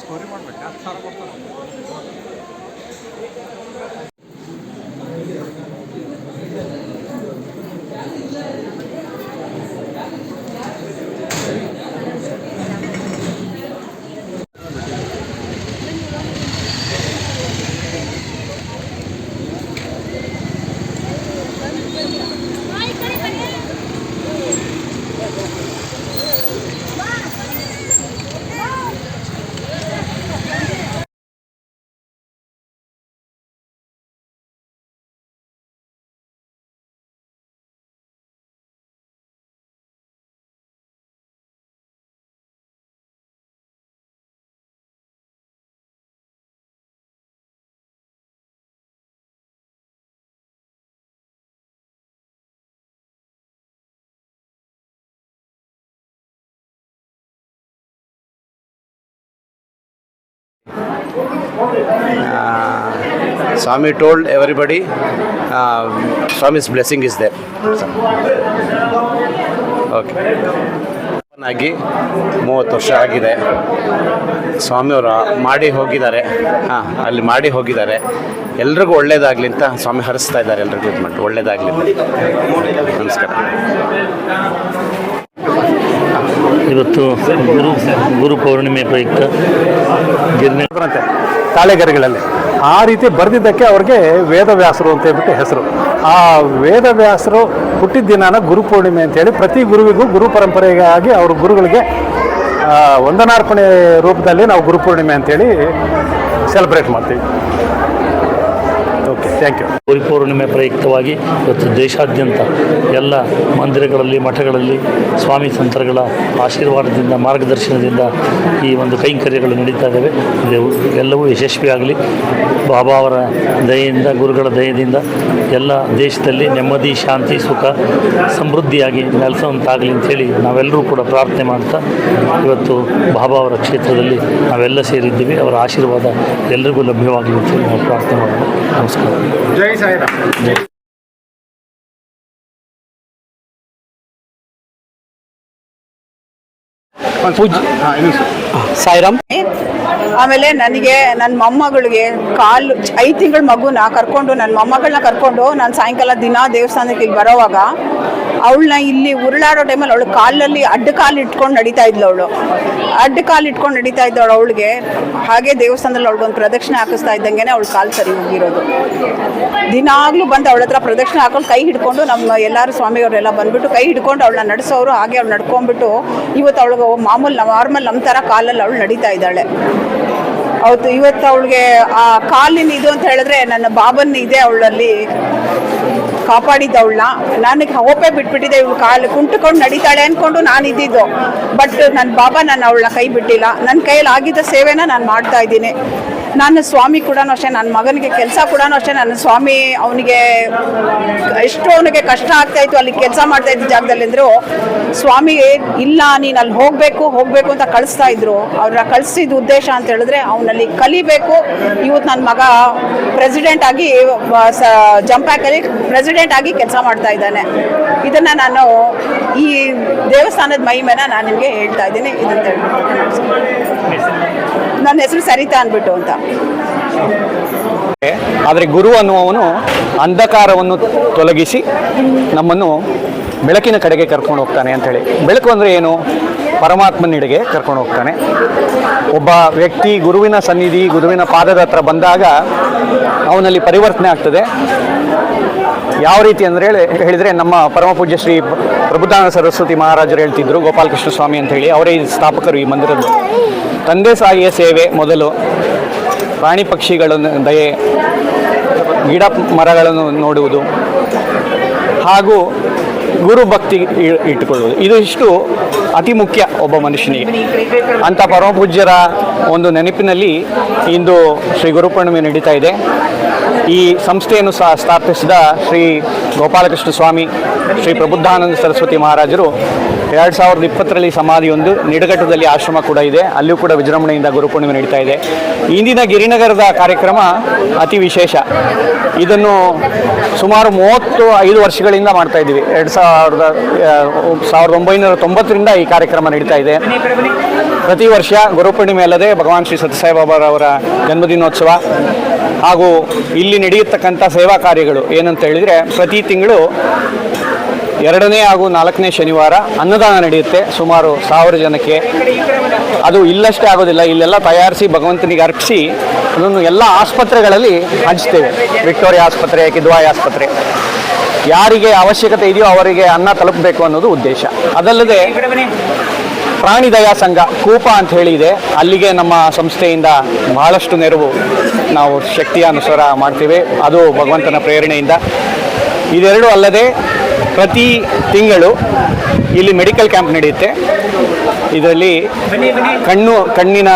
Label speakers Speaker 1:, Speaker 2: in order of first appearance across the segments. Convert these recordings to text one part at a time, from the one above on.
Speaker 1: Story ಮಾಡ್ಬೇಕು. ಹತ್ತು ಸಾವಿರ ಕೊಡ್ತಾರೆ.
Speaker 2: Uh, Swami told everybody, uh, Swami's blessing is there. Okay ಆಗಿ ಮೂವತ್ತು ವರ್ಷ ಆಗಿದೆ. ಸ್ವಾಮಿಯವರು ಮಾಡಿ ಹೋಗಿದ್ದಾರೆ. ಹಾಂ ಅಲ್ಲಿ ಮಾಡಿ ಹೋಗಿದ್ದಾರೆ. ಎಲ್ರಿಗೂ ಒಳ್ಳೇದಾಗಲಿ ಅಂತ ಸ್ವಾಮಿ ಹರಿಸ್ತಾ ಇದ್ದಾರೆ ಎಲ್ರಿಗೂ ಇದು ಮಾಡಿ ಒಳ್ಳೇದಾಗಲಿ ನಮಸ್ಕಾರ.
Speaker 3: ಇವತ್ತು ಗುರು ಗುರು ಪೌರ್ಣಿಮೆ ಪ್ರಯುಕ್ತ
Speaker 4: ಬರುತ್ತೆ ತಾಳೆಗರಿಗಳಲ್ಲಿ. ಆ ರೀತಿ ಬರೆದಿದ್ದಕ್ಕೆ ಅವ್ರಿಗೆ ವೇದವ್ಯಾಸರು ಅಂತ ಹೇಳ್ಬಿಟ್ಟು ಹೆಸರು. ಆ ವೇದವ್ಯಾಸರು ಹುಟ್ಟಿದ ದಿನಾನ ಗುರುಪೂರ್ಣಿಮೆ ಅಂತೇಳಿ ಪ್ರತಿ ಗುರುವಿಗೂ ಗುರು ಪರಂಪರೆಗಾಗಿ ಅವ್ರ ಗುರುಗಳಿಗೆ ವಂದನಾರ್ಪಣೆ ರೂಪದಲ್ಲಿ ನಾವು ಗುರುಪೂರ್ಣಿಮೆ ಅಂತೇಳಿ ಸೆಲೆಬ್ರೇಟ್ ಮಾಡ್ತೀವಿ. ಥ್ಯಾಂಕ್ ಯು
Speaker 3: ಗುರು ಪೌರ್ಣಿಮೆ ಪ್ರಯುಕ್ತವಾಗಿ ಇವತ್ತು ದೇಶಾದ್ಯಂತ ಎಲ್ಲ ಮಂದಿರಗಳಲ್ಲಿ, ಮಠಗಳಲ್ಲಿ ಸ್ವಾಮಿ ಸಂತರುಗಳ ಆಶೀರ್ವಾದದಿಂದ, ಮಾರ್ಗದರ್ಶನದಿಂದ ಈ ಒಂದು ಕೈಂಕರ್ಯಗಳು ನಡೀತಾ ಇದ್ದಾವೆ. ಇದು ಎಲ್ಲವೂ ಯಶಸ್ವಿಯಾಗಲಿ. ಬಾಬಾ ಅವರ ದಯೆಯಿಂದ, ಗುರುಗಳ ದಯದಿಂದ ಎಲ್ಲ ದೇಶದಲ್ಲಿ ನೆಮ್ಮದಿ, ಶಾಂತಿ, ಸುಖ, ಸಮೃದ್ಧಿಯಾಗಿ ನೆಲೆಸುವಂತಾಗಲಿ ಅಂಥೇಳಿ ನಾವೆಲ್ಲರೂ ಕೂಡ ಪ್ರಾರ್ಥನೆ ಮಾಡ್ತಾ ಇವತ್ತು ಬಾಬಾ ಅವರ ಕ್ಷೇತ್ರದಲ್ಲಿ ನಾವೆಲ್ಲ ಸೇರಿದ್ದೀವಿ. ಅವರ ಆಶೀರ್ವಾದ ಎಲ್ಲರಿಗೂ ಲಭ್ಯವಾಗಲಿ ಅಂತೇಳಿ ನಾವು ಪ್ರಾರ್ಥನೆ ಮಾಡೋಣ ನಮಸ್ಕಾರ.
Speaker 1: ಜೈ ಸಾಯಿರಾಮ್
Speaker 4: ಪೂಜ್.
Speaker 2: ಸಾಯಿರಾಮ್?
Speaker 5: ಆಮೇಲೆ ನನಗೆ ನನ್ನ ಮೊಮ್ಮಗಳಿಗೆ ಕಾಲು ಐದು ತಿಂಗಳ ಮಗುನ ಕರ್ಕೊಂಡು ನನ್ನ ಮೊಮ್ಮಗಳನ್ನ ಕರ್ಕೊಂಡು ನಾನು ಸಾಯಂಕಾಲ ದಿನ ದೇವಸ್ಥಾನಕ್ಕೆ ಇಲ್ಲಿ ಬರೋವಾಗ ಅವಳನ್ನ ಇಲ್ಲಿ ಉರುಳಾಡೋ ಟೈಮಲ್ಲಿ ಅವಳು ಕಾಲಲ್ಲಿ ಅಡ್ಡ ಕಾಲು ಇಟ್ಕೊಂಡು ನಡೀತಾ ಇದ್ಲು ಅವಳು. ಅಡ್ಡ ಕಾಲು ಇಟ್ಕೊಂಡು ನಡೀತಾ ಇದ್ದವಳು ಅವಳಿಗೆ. ಹಾಗೆ ದೇವಸ್ಥಾನದಲ್ಲಿ ಅವಳಿಗೊಂದು ಪ್ರದಕ್ಷಿಣೆ ಹಾಕಿಸ್ತಾ ಇದ್ದಂಗೆ ಅವಳು ಕಾಲು ಸರಿ ಹೋಗಿರೋದು ದಿನಾಗ್ಲೂ ಬಂದು ಅವಳ ಹತ್ರ ಪ್ರದಕ್ಷಿಣೆ ಹಾಕೊಂಡು ಕೈ ಹಿಡ್ಕೊಂಡು ನಮ್ಮ ಎಲ್ಲರೂ ಸ್ವಾಮಿಯವರೆಲ್ಲ ಬಂದ್ಬಿಟ್ಟು ಕೈ ಹಿಡ್ಕೊಂಡು ಅವಳನ್ನ ನಡೆಸೋರು ಹಾಗೆ ಅವಳು ನಡ್ಕೊಂಡ್ಬಿಟ್ಟು ಇವತ್ತು ಅವಳಿಗೆ ಮಾಮೂಲು ನಾರ್ಮಲ್ ನಮ್ಮ ಥರ ಕಾಲಲ್ಲಿ ಅವಳು ನಡೀತಾ ಇದ್ದಾಳೆ. ಅವತ್ತು ಇವತ್ತು ಅವಳಿಗೆ ಆ ಕಾಲಿನ ಇದು ಅಂತ ಹೇಳಿದ್ರೆ ನನ್ನ ಬಾಬನ್ ಇದೆ ಅವಳಲ್ಲಿ. ಕಾಪಾಡಿದ್ದ ಅವಳನ್ನ. ನನಗೆ ಹೋಪೆ ಬಿಟ್ಬಿಟ್ಟಿದೆ ಇವಳು ಕಾಲು ಕುಂಟುಕೊಂಡು ನಡೀತಾಳೆ ಅಂದ್ಕೊಂಡು ನಾನು ಇದ್ದಿದ್ದು. ಬಟ್ ನನ್ನ ಬಾಬಾ ನಾನು ಅವಳನ್ನ ಕೈ ಬಿಟ್ಟಿಲ್ಲ. ನನ್ನ ಕೈಯಲ್ಲಿ ಆಗಿದ್ದ ಸೇವೆನ ನಾನು ಮಾಡ್ತಾ ಇದ್ದೀನಿ. ನನ್ನ ಸ್ವಾಮಿ ಕೂಡ ಅಷ್ಟೇ, ನನ್ನ ಮಗನಿಗೆ ಕೆಲಸ ಕೂಡ ಅಷ್ಟೇ, ನನ್ನ ಸ್ವಾಮಿ ಅವನಿಗೆ ಎಷ್ಟು ಅವನಿಗೆ ಕಷ್ಟ ಆಗ್ತಾ ಇತ್ತು, ಅಲ್ಲಿ ಕೆಲಸ ಮಾಡ್ತಾ ಇದ್ದ ಜಾಗದಲ್ಲಿ ಅಂದ್ರು, ಸ್ವಾಮಿ, ಇಲ್ಲ, ನೀನು ಅಲ್ಲಿ ಹೋಗಬೇಕು ಹೋಗಬೇಕು ಅಂತ ಕಳಿಸ್ತಾ ಇದ್ರು. ಅವ್ರನ್ನ ಕಳಿಸಿದ ಉದ್ದೇಶ ಅಂತ ಹೇಳಿದ್ರೆ, ಅವನಲ್ಲಿ ಕಲಿಬೇಕು. ಇವತ್ತು ನನ್ನ ಮಗ ಪ್ರೆಸಿಡೆಂಟ್ ಆಗಿ ಜಂಪ್ಯಾಕಲ್ಲಿ ಪ್ರೆಸಿಡೆಂಟ್ ಆಗಿ ಕೆಲಸ ಮಾಡ್ತಾ ಇದ್ದಾನೆ. ಇದನ್ನ ನಾನು ಈ ದೇವಸ್ಥಾನದ ಮಹಿಮೆನ ನಾನು ನಿಮಗೆ ಹೇಳ್ತಾ ಇದ್ದೀನಿ ಇದಂತ ನನ್ನ ಹೆಸರು ಸರಿತಾ ಅಂದ್ಬಿಟ್ಟು ಅಂತ.
Speaker 4: ಆದರೆ ಗುರು ಅನ್ನುವವನು ಅಂಧಕಾರವನ್ನು ತೊಲಗಿಸಿ ನಮ್ಮನ್ನು ಬೆಳಕಿನ ಕಡೆಗೆ ಕರ್ಕೊಂಡು ಹೋಗ್ತಾನೆ ಅಂತೇಳಿ ಬೆಳಕು ಅಂದರೆ ಏನು? ಪರಮಾತ್ಮನಿಡೆಗೆ ಕರ್ಕೊಂಡು ಹೋಗ್ತಾನೆ. ಒಬ್ಬ ವ್ಯಕ್ತಿ ಗುರುವಿನ ಸನ್ನಿಧಿ, ಗುರುವಿನ ಪಾದದ ಹತ್ರ ಬಂದಾಗ ಅವನಲ್ಲಿ ಪರಿವರ್ತನೆ ಆಗ್ತದೆ. ಯಾವ ರೀತಿ ಅಂದರೆ ಹೇಳಿ, ಹೇಳಿದರೆ ನಮ್ಮ ಪರಮ ಪೂಜ್ಯ ಶ್ರೀ ಪ್ರಭುದಾನ ಸರಸ್ವತಿ ಮಹಾರಾಜರು ಹೇಳ್ತಿದ್ರು ಗೋಪಾಲಕೃಷ್ಣ ಸ್ವಾಮಿ ಅಂತ ಹೇಳಿ, ಅವರೇ ಸ್ಥಾಪಕರು ಈ ಮಂದಿರದ್ದು. ತಂದೆ ಸಾಯಿಯ ಸೇವೆ ಮೊದಲು ಪ್ರಾಣಿ ಪಕ್ಷಿಗಳನ್ನು, ದಯೆ, ಗಿಡ ಮರಗಳನ್ನು ನೋಡುವುದು ಹಾಗೂ ಗುರು ಭಕ್ತಿ ಇಟ್ಟುಕೊಳ್ಳುವುದು. ಇದು ಇಷ್ಟು ಅತಿ ಮುಖ್ಯ ಒಬ್ಬ ಮನುಷ್ಯನಿಗೆ. ಅಂಥ ಪರಮಪೂಜ್ಯರ ಒಂದು ನೆನಪಿನಲ್ಲಿ ಇಂದು ಶ್ರೀ ಗುರುಪೂರ್ಣಿಮೆ ನಡೀತಾ ಇದೆ. ಈ ಸಂಸ್ಥೆಯನ್ನು ಸಹ ಸ್ಥಾಪಿಸಿದ ಶ್ರೀ ಗೋಪಾಲಕೃಷ್ಣ ಸ್ವಾಮಿ, ಶ್ರೀ ಪ್ರಬುದ್ಧಾನಂದ ಸರಸ್ವತಿ ಮಹಾರಾಜರು ಎರಡು ಸಾವಿರದ ಇಪ್ಪತ್ತರಲ್ಲಿ ಸಮಾಧಿಯೊಂದು ನಿಡಘಟ್ಟದಲ್ಲಿ ಆಶ್ರಮ ಕೂಡ ಇದೆ. ಅಲ್ಲೂ ಕೂಡ ವಿಜೃಂಭಣೆಯಿಂದ ಗುರುಪೂರ್ಣಿಮೆ ನಡೀತಾ ಇದೆ. ಇಂದಿನ ಗಿರಿನಗರದ ಕಾರ್ಯಕ್ರಮ ಅತಿ ವಿಶೇಷ. ಇದನ್ನು ಸುಮಾರು ಮೂವತ್ತು ಐದು ವರ್ಷಗಳಿಂದ ಮಾಡ್ತಾ ಇದ್ದೀವಿ. ಎರಡು ಸಾವಿರದ ಸಾವಿರದ ಒಂಬೈನೂರ ತೊಂಬತ್ತರಿಂದ ಈ ಕಾರ್ಯಕ್ರಮ ನಡೀತಾ ಇದೆ. ಪ್ರತಿ ವರ್ಷ ಗುರುಪೂರ್ಣಿಮೆ ಅಲ್ಲದೆ ಭಗವಾನ್ ಶ್ರೀ ಸತ್ಯಸಾಯಿಬಾಬಾರವರ ಜನ್ಮದಿನೋತ್ಸವ ಹಾಗೂ ಇಲ್ಲಿ ನಡೆಯತಕ್ಕಂಥ ಸೇವಾ ಕಾರ್ಯಗಳು ಏನಂತ ಹೇಳಿದರೆ ಪ್ರತಿ ತಿಂಗಳು ಎರಡನೇ ಹಾಗೂ ನಾಲ್ಕನೇ ಶನಿವಾರ ಅನ್ನದಾನ ನಡೆಯುತ್ತೆ. ಸುಮಾರು ಸಾವಿರ ಜನಕ್ಕೆ. ಅದು ಇಲ್ಲಷ್ಟೇ ಆಗೋದಿಲ್ಲ. ಇಲ್ಲೆಲ್ಲ ತಯಾರಿಸಿ, ಭಗವಂತನಿಗೆ ಅರ್ಪಿಸಿ, ಅದನ್ನು ಎಲ್ಲ ಆಸ್ಪತ್ರೆಗಳಲ್ಲಿ ಹಂಚ್ತೇವೆ. ವಿಕ್ಟೋರಿಯಾ ಆಸ್ಪತ್ರೆ, ಕಿದ್ವಾಯಿ ಆಸ್ಪತ್ರೆ. ಯಾರಿಗೆ ಅವಶ್ಯಕತೆ ಇದೆಯೋ ಅವರಿಗೆ ಅನ್ನ ತಲುಪಬೇಕು ಅನ್ನೋದು ಉದ್ದೇಶ. ಅದಲ್ಲದೆ ಪ್ರಾಣಿ ದಯಾ ಸಂಘ, ಕೂಪ ಅಂತ ಹೇಳಿದೆ ಅಲ್ಲಿಗೆ ನಮ್ಮ ಸಂಸ್ಥೆಯಿಂದ ಬಹಳಷ್ಟು ನೆರವು ನಾವು ಶಕ್ತಿಯ ಅನುಸಾರ ಮಾಡ್ತೀವಿ. ಅದು ಭಗವಂತನ ಪ್ರೇರಣೆಯಿಂದ. ಇದೆರಡು ಅಲ್ಲದೆ ಪ್ರತಿ ತಿಂಗಳು ಇಲ್ಲಿ ಮೆಡಿಕಲ್ ಕ್ಯಾಂಪ್ ನಡೆಯುತ್ತೆ. ಇದರಲ್ಲಿ ಕಣ್ಣು, ಕಣ್ಣಿನ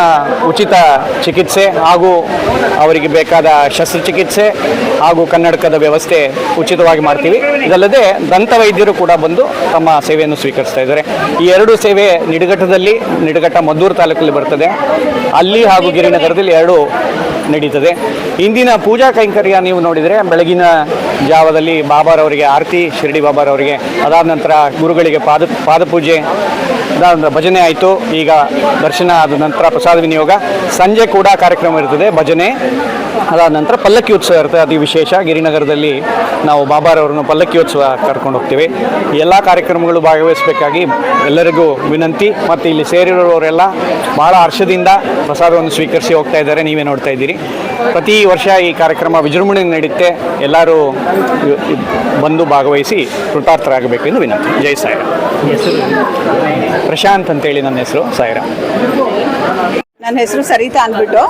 Speaker 4: ಉಚಿತ ಚಿಕಿತ್ಸೆ ಹಾಗೂ ಅವರಿಗೆ ಬೇಕಾದ ಶಸ್ತ್ರಚಿಕಿತ್ಸೆ ಹಾಗೂ ಕನ್ನಡಕದ ವ್ಯವಸ್ಥೆ ಉಚಿತವಾಗಿ ಮಾಡ್ತೀವಿ. ಇದಲ್ಲದೆ ದಂತ ವೈದ್ಯರು ಕೂಡ ಬಂದು ತಮ್ಮ ಸೇವೆಯನ್ನು ಸ್ವೀಕರಿಸ್ತಾ ಇದ್ದಾರೆ. ಈ ಎರಡು ಸೇವೆ ನಿಡಘಟ್ಟದಲ್ಲಿ ನಿಡಘಟ್ಟ ಮದ್ದೂರು ತಾಲೂಕಲ್ಲಿ ಬರ್ತದೆ. ಅಲ್ಲಿ ಹಾಗೂ ಗಿರಿನಗರದಲ್ಲಿ ಎರಡು ನಡೀತದೆ. ಇಂದಿನ ಪೂಜಾ ಕೈಂಕರ್ಯ ನೀವು ನೋಡಿದರೆ, ಬೆಳಗಿನ ಜಾವದಲ್ಲಿ ಬಾಬಾರವರಿಗೆ ಆರತಿ, ಶಿರಡಿ ಬಾಬಾರವರಿಗೆ ಅದಾದ ನಂತರ ಗುರುಗಳಿಗೆ ಪಾದ, ಪಾದಪೂಜೆ ಭಜನೆ ಆಯಿತು. ಈಗ ದರ್ಶನ ಆದ ನಂತರ ಪ್ರಸಾದ ವಿನಿಯೋಗ. ಸಂಜೆ ಕೂಡ ಕಾರ್ಯಕ್ರಮ ಇರ್ತದೆ, ಭಜನೆ. ಅದಾದ ನಂತರ ಪಲ್ಲಕ್ಕಿ ಉತ್ಸವ ಇರುತ್ತೆ ಅತಿ ವಿಶೇಷ. ಗಿರಿನಗರದಲ್ಲಿ ನಾವು ಬಾಬಾರವರನ್ನು ಪಲ್ಲಕ್ಕಿ ಉತ್ಸವ ಕರ್ಕೊಂಡು ಹೋಗ್ತೀವಿ. ಎಲ್ಲ ಕಾರ್ಯಕ್ರಮಗಳು ಭಾಗವಹಿಸಬೇಕಾಗಿ ಎಲ್ಲರಿಗೂ ವಿನಂತಿ. ಮತ್ತು ಇಲ್ಲಿ ಸೇರಿರುವವರೆಲ್ಲ ಬಹಳ ಹರ್ಷದಿಂದ ಪ್ರಸಾದವನ್ನು ಸ್ವೀಕರಿಸಿ ಹೋಗ್ತಾ ಇದ್ದಾರೆ. ನೀವೇ ನೋಡ್ತಾ ಇದ್ದೀರಿ. ಪ್ರತಿ ವರ್ಷ ಈ ಕಾರ್ಯಕ್ರಮ ವಿಜೃಂಭಣೆ ನಡೆಯುತ್ತೆ ಎಲ್ಲರೂ ಬಂದು ಭಾಗವಹಿಸಿ ಕೃತಾರ್ಥರಾಗಬೇಕೆಂದು ವಿನಂತಿ. ಜೈ ಸಾಯಿರ ಪ್ರಶಾಂತ್ ಅಂತೇಳಿ ನನ್ನ ಹೆಸರು ಸಾಯಿರ
Speaker 5: ನನ್ನ ಹೆಸರು ಸರಿತಾ ಅಂದ್ಬಿಟ್ಟು.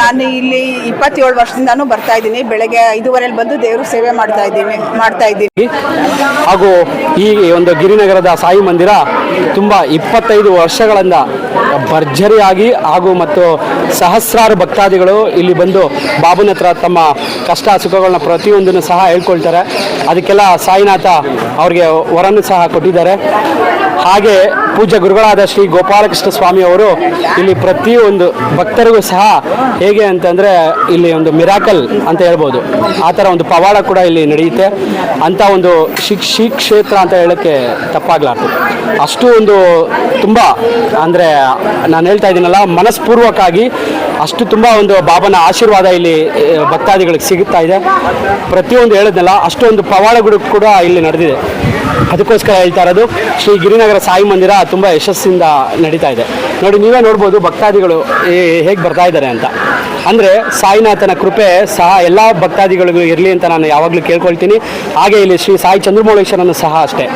Speaker 5: ನಾನು ಇಲ್ಲಿ ಇಪ್ಪತ್ತೇಳು ವರ್ಷದಿಂದಾನು ಬರ್ತಾ ಇದ್ದೀನಿ. ಬೆಳಗ್ಗೆ ಐದೂವರೆಲಿ ಬಂದು ದೇವರು ಸೇವೆ ಮಾಡ್ತಾ ಇದ್ದೀನಿ ಮಾಡ್ತಾ ಇದ್ದೀನಿ.
Speaker 6: ಹಾಗೂ ಈ ಒಂದು ಗಿರಿನಗರದ ಸಾಯಿ ಮಂದಿರ ತುಂಬ ಇಪ್ಪತ್ತೈದು ವರ್ಷಗಳಿಂದ ಭರ್ಜರಿಯಾಗಿ ಹಾಗೂ ಮತ್ತು ಸಹಸ್ರಾರು ಭಕ್ತಾದಿಗಳು ಇಲ್ಲಿ ಬಂದು ಬಾಬುನ ಹತ್ರ ತಮ್ಮ ಕಷ್ಟ ಸುಖಗಳನ್ನ ಪ್ರತಿಯೊಂದನ್ನು ಸಹ ಹೇಳ್ಕೊಳ್ತಾರೆ. ಅದಕ್ಕೆಲ್ಲ ಸಾಯಿನಾಥ ಅವ್ರಿಗೆ ವರನ್ನು ಸಹ ಕೊಟ್ಟಿದ್ದಾರೆ. ಹಾಗೆ ಪೂಜ್ಯ ಗುರುಗಳಾದ ಶ್ರೀ ಗೋಪಾಲಕೃಷ್ಣ ಸ್ವಾಮಿ ಅವರು ಇಲ್ಲಿ ಪ್ರತಿಯೊಂದು ಭಕ್ತರಿಗೂ ಸಹ ಹೇಗೆ ಅಂತಂದರೆ ಇಲ್ಲಿ ಒಂದು ಮಿರಾಕಲ್ ಅಂತ ಹೇಳ್ಬೋದು. ಆ ಥರ ಒಂದು ಪವಾಡ ಕೂಡ ಇಲ್ಲಿ ನಡೆಯುತ್ತೆ. ಅಂಥ ಒಂದು ಶಿಕ್ ಶ್ರೀ ಕ್ಷೇತ್ರ ಅಂತ ಹೇಳೋಕ್ಕೆ ತಪ್ಪಾಗ್ಲಾರ್ದು. ಅಷ್ಟು ಒಂದು ತುಂಬ ಅಂದರೆ ನಾನು ಹೇಳ್ತಾ ಇದ್ದೀನಲ್ಲ ಮನಸ್ಪೂರ್ವಕವಾಗಿ ಅಷ್ಟು ತುಂಬ ಒಂದು ಬಾಬನ ಆಶೀರ್ವಾದ ಇಲ್ಲಿ ಭಕ್ತಾದಿಗಳಿಗೆ ಸಿಗುತ್ತಾ ಇದೆ. ಪ್ರತಿಯೊಂದು ಹೇಳಿದ್ನಲ್ಲ ಅಷ್ಟೊಂದು ಪವಾಡಗಳು ಕೂಡ ಇಲ್ಲಿ ನಡೆದಿದೆ. ಅದಕ್ಕೋಸ್ಕರ ಹೇಳ್ತಾ ಇರೋದು, ಶ್ರೀ ಗಿರಿನಗರ ಸಾಯಿ ಮಂದಿರ ತುಂಬ ಯಶಸ್ಸಿಂದ ನಡೀತಾ ಇದೆ. ನೋಡಿ, ನೀವೇ ನೋಡ್ಬೋದು ಭಕ್ತಾದಿಗಳು ಹೇಗೆ ಬರ್ತಾ ಇದ್ದಾರೆ ಅಂತ. ಅಂದರೆ ಸಾಯಿನಾಥನ ಕೃಪೆ ಸಹ ಎಲ್ಲ ಭಕ್ತಾದಿಗಳಿಗೂ ಇರಲಿ ಅಂತ ನಾನು ಯಾವಾಗಲೂ ಕೇಳ್ಕೊಳ್ತೀನಿ. ಹಾಗೆ ಇಲ್ಲಿ ಶ್ರೀ ಸಾಯಿ ಚಂದ್ರಮೌಳೇಶ್ವರನ ಸಹ ಅಷ್ಟೇ.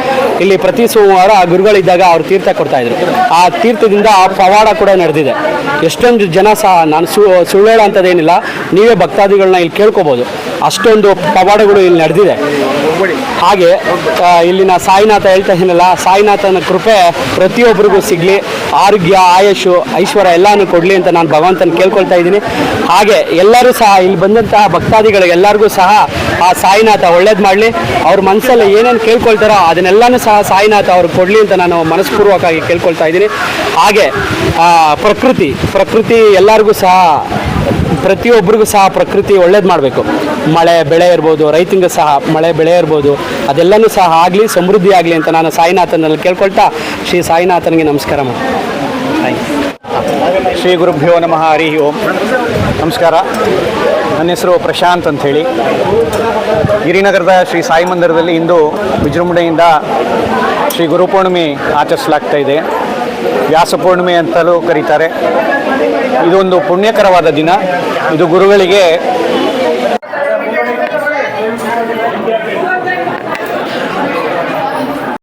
Speaker 6: ಇಲ್ಲಿ ಪ್ರತಿ ಸೋಮವಾರ ಗುರುಗಳಿದ್ದಾಗ ಅವರು ತೀರ್ಥ ಕೊಡ್ತಾ ಇದ್ರು. ಆ ತೀರ್ಥದಿಂದ ಆ ಪವಾಡ ಕೂಡ ನಡೆದಿದೆ. ಎಷ್ಟೊಂದು ಜನ ಸಹ, ನಾನು ಸು, ಸುಳ್ಳು ಅಂತದೇನಿಲ್ಲ ನೀವೇ ಭಕ್ತಾದಿಗಳನ್ನ ಇಲ್ಲಿ ಕೇಳ್ಕೊಬೋದು. ಅಷ್ಟೊಂದು ಪವಾಡಗಳು ಇಲ್ಲಿ ನಡೆದಿದೆ. ಹಾಗೆ ಇಲ್ಲಿನ ಸಾಯಿನಾಥ ಹೇಳ್ತಾ ಇದ್ದೀನಲ್ಲ, ಸಾಯಿನಾಥನ ಕೃಪೆ ಪ್ರತಿಯೊಬ್ಬರಿಗೂ ಸಿಗಲಿ. ಆರೋಗ್ಯ ಆಯುಷು ಐಶ್ವರ್ಯ ಎಲ್ಲಾನು ಕೊಡಲಿ ಅಂತ ನಾನು ಭಗವಂತನ ಕೇಳ್ಕೊಳ್ತಾ ಇದ್ದೀನಿ. ಹಾಗೆ, ಎಲ್ಲರೂ ಸಹ ಇಲ್ಲಿ ಬಂದಂತಹ ಭಕ್ತಾದಿಗಳಿಗೆ ಎಲ್ಲರಿಗೂ ಸಹ ಆ ಸಾಯಿನಾಥ ಒಳ್ಳೇದು ಮಾಡಲಿ. ಅವ್ರ ಮನಸ್ಸಲ್ಲಿ ಏನೇನು ಕೇಳ್ಕೊಳ್ತಾರೋ ಅದನ್ನೆಲ್ಲನೂ ಸಹ ಸಾಯಿನಾಥ ಅವ್ರಿಗೆ ಕೊಡಲಿ ಅಂತ ನಾನು ಮನಸ್ಪೂರ್ವಕವಾಗಿ ಕೇಳ್ಕೊಳ್ತಾ ಇದ್ದೀನಿ. ಹಾಗೆ ಪ್ರಕೃತಿ ಪ್ರಕೃತಿ ಎಲ್ಲರಿಗೂ ಸಹ ಪ್ರತಿಯೊಬ್ಬರಿಗೂ ಸಹ ಪ್ರಕೃತಿ ಒಳ್ಳೇದು ಮಾಡಬೇಕು. ಮಳೆ, ಬೆಳೆ ಇರ್ಬೋದು ರೈತಂಗೆ ಸಹ ಮಳೆ, ಬೆಳೆ ಇರ್ಬೋದು, ಅದೆಲ್ಲನೂ ಸಹ ಆಗಲಿ, ಸಮೃದ್ಧಿ ಆಗಲಿ ಅಂತ ನಾನು ಸಾಯಿನಾಥನಲ್ಲಿ ಕೇಳ್ಕೊಳ್ತಾ ಶ್ರೀ ಸಾಯಿನಾಥನಿಗೆ ನಮಸ್ಕಾರ ಮಾಡಿ
Speaker 4: ಶ್ರೀ ಗುರುಭ್ಯೋ ನಮಃ, ಹರಿ ಓಂ. ನಮಸ್ಕಾರ. ನನ್ನ ಹೆಸರು ಪ್ರಶಾಂತ್ ಅಂಥೇಳಿ. ಗಿರಿನಗರದ ಶ್ರೀ ಸಾಯಿ ಮಂದಿರದಲ್ಲಿ ಇಂದು ವಿಜೃಂಭಣೆಯಿಂದ ಶ್ರೀ ಗುರುಪೂರ್ಣಿಮೆ ಆಚರಿಸಲಾಗ್ತಾ ಇದೆ. ವ್ಯಾಸಪೂರ್ಣಿಮೆ ಅಂತಲೂ ಕರೀತಾರೆ. ಇದೊಂದು ಪುಣ್ಯಕರವಾದ ದಿನ. ಇದು ಗುರುಗಳಿಗೆ